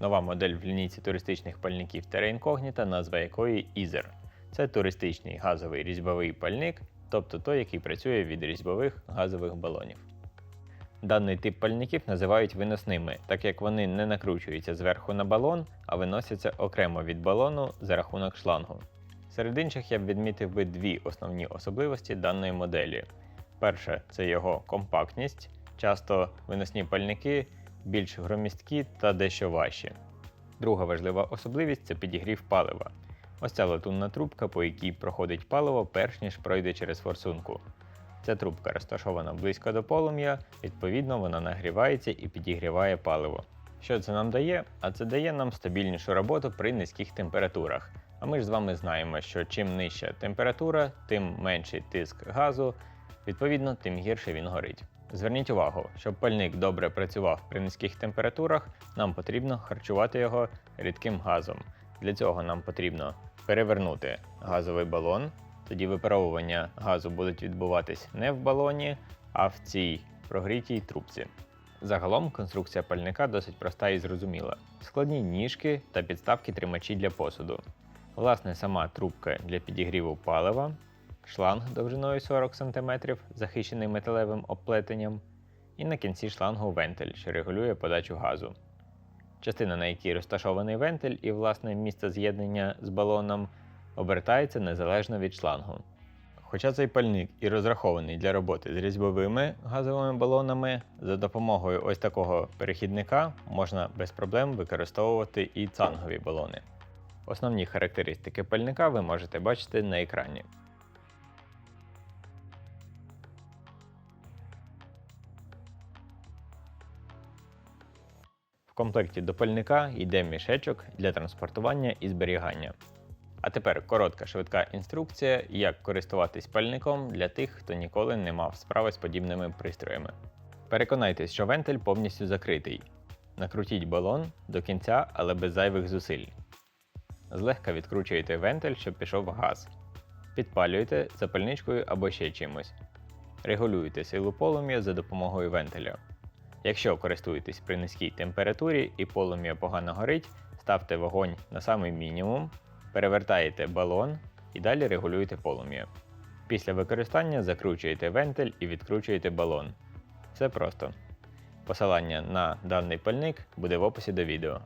Нова модель в лінійці туристичних пальників Terra Incognita, назва якої Ether. Це туристичний газовий різьбовий пальник, тобто той, який працює від різьбових газових балонів. Даний тип пальників називають виносними, так як вони не накручуються зверху на балон, а виносяться окремо від балону за рахунок шлангу. Серед інших я б відмітив би дві основні особливості даної моделі. Перше це його компактність. Часто виносні пальники більш громісткі та дещо важчі. Друга важлива особливість це підігрів палива. Ось ця латунна трубка, по якій проходить паливо, перш ніж пройде через форсунку. Ця трубка розташована близько до полум'я, відповідно, вона нагрівається і підігріває паливо. Що це нам дає? А це дає нам стабільнішу роботу при низьких температурах. А ми ж з вами знаємо, що чим нижча температура, тим менший тиск газу, відповідно, тим гірше він горить. Зверніть увагу, щоб пальник добре працював при низьких температурах, нам потрібно харчувати його рідким газом. Для цього нам потрібно перевернути газовий балон, тоді випаровування газу будуть відбуватись не в балоні, а в цій прогрітій трубці. Загалом конструкція пальника досить проста і зрозуміла. Складні ніжки та підставки тримачі для посуду. Власне, сама трубка для підігріву палива, шланг довжиною 40 см, захищений металевим обплетенням, і на кінці шлангу вентиль, що регулює подачу газу. Частина, на якій розташований вентиль і власне місце з'єднання з балоном, обертається незалежно від шлангу. Хоча цей пальник і розрахований для роботи з різьбовими газовими балонами, за допомогою ось такого перехідника можна без проблем використовувати і цангові балони. Основні характеристики пальника ви можете бачити на екрані. Комплекті до пальника йде мішечок для транспортування і зберігання. А тепер коротка швидка інструкція, як користуватись пальником для тих, хто ніколи не мав справи з подібними пристроями. Переконайтесь, що вентиль повністю закритий. Накрутіть балон до кінця, але без зайвих зусиль. Злегка відкручуєте вентиль, щоб пішов газ. Підпалюєте запальничкою або ще чимось. Регулюєте силу полум'я за допомогою вентиля. Якщо користуєтесь при низькій температурі і полум'я погано горить, ставте вогонь на самий мінімум, перевертаєте балон і далі регулюєте полум'я. Після використання закручуєте вентиль і відкручуєте балон. Все просто. Посилання на даний пальник буде в описі до відео.